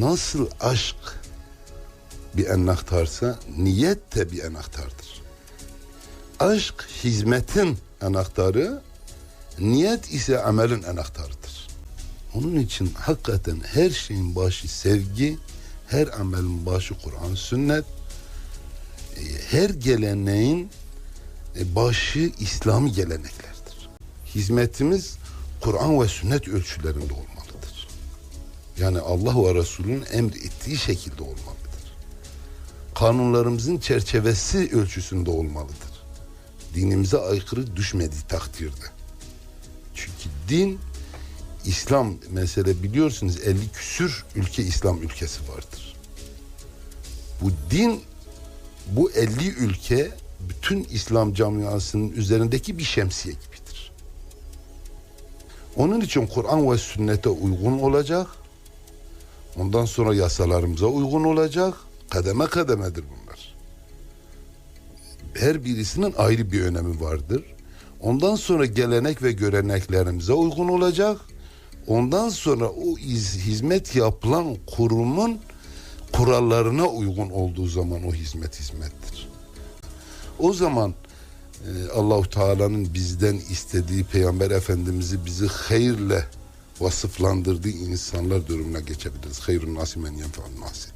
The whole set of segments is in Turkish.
Nasıl aşk bir anahtarsa niyet de bir anahtardır. Aşk hizmetin anahtarı, niyet ise amelin anahtarıdır. Onun için hakikaten her şeyin başı sevgi, her amelin başı Kur'an, sünnet, e, her geleneğin e, başı İslami geleneklerdir. Hizmetimiz Kur'an ve sünnet ölçülerinde olmalıdır. Yani Allah ve Resul'ün emrettiği şekilde olmalıdır. Kanunlarımızın çerçevesi ölçüsünde olmalıdır. Dinimize aykırı düşmediği takdirde. Çünkü din İslam mesele biliyorsunuz 50 küsür ülke İslam ülkesi vardır. Bu din bu 50 ülke bütün İslam camiasının üzerindeki bir şemsiye gibidir. Onun için Kur'an ve sünnete uygun olacak. Ondan sonra yasalarımıza uygun olacak. Kademe kademedir bunlar. Her birisinin ayrı bir önemi vardır. Ondan sonra gelenek ve göreneklerimize uygun olacak. Ondan sonra o iz- hizmet yapılan kurumun kurallarına uygun olduğu zaman o hizmet hizmettir. O zaman e, Allahu Teala'nın bizden istediği Peygamber Efendimiz'i bizi hayırle vasıflandırdığı insanlar durumuna geçebiliriz. Hayrun nasi men yenfe'un nasi.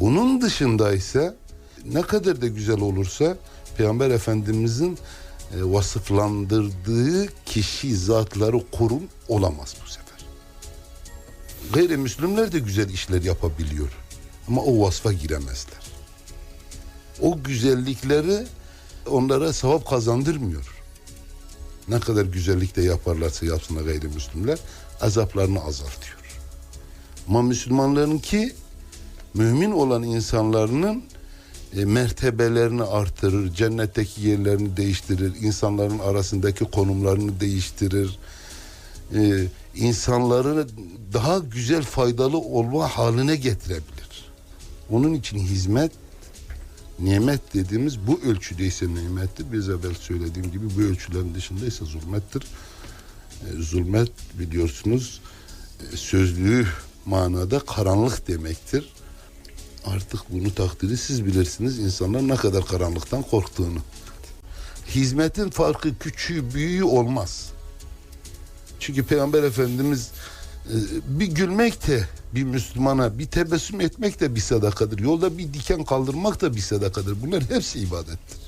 Bunun dışında ise ne kadar da güzel olursa Peygamber Efendimiz'in e, vasıflandırdığı kişi zatları kurum olamaz bu sefer. Gayrimüslimler de güzel işler yapabiliyor. Ama o vasfa giremezler. O güzellikleri onlara sevap kazandırmıyor. Ne kadar güzellik de yaparlarsa yapsınlar gayrimüslimler azaplarını azaltıyor. Ama Müslümanların ki mümin olan insanların e, mertebelerini artırır, cennetteki yerlerini değiştirir, insanların arasındaki konumlarını değiştirir. E, insanları daha güzel faydalı olma haline getirebilir. Onun için hizmet nimet dediğimiz bu ölçüdeyse nimettir. Biz evvel söylediğim gibi bu ölçülerin dışındaysa zulmettir. E, zulmet biliyorsunuz e, sözlüğü manada karanlık demektir. Artık bunu takdiri siz bilirsiniz insanlar ne kadar karanlıktan korktuğunu. Hizmetin farkı küçüğü büyüğü olmaz. Çünkü Peygamber Efendimiz bir gülmek de bir Müslümana bir tebessüm etmek de bir sadakadır. Yolda bir diken kaldırmak da bir sadakadır. Bunlar hepsi ibadettir.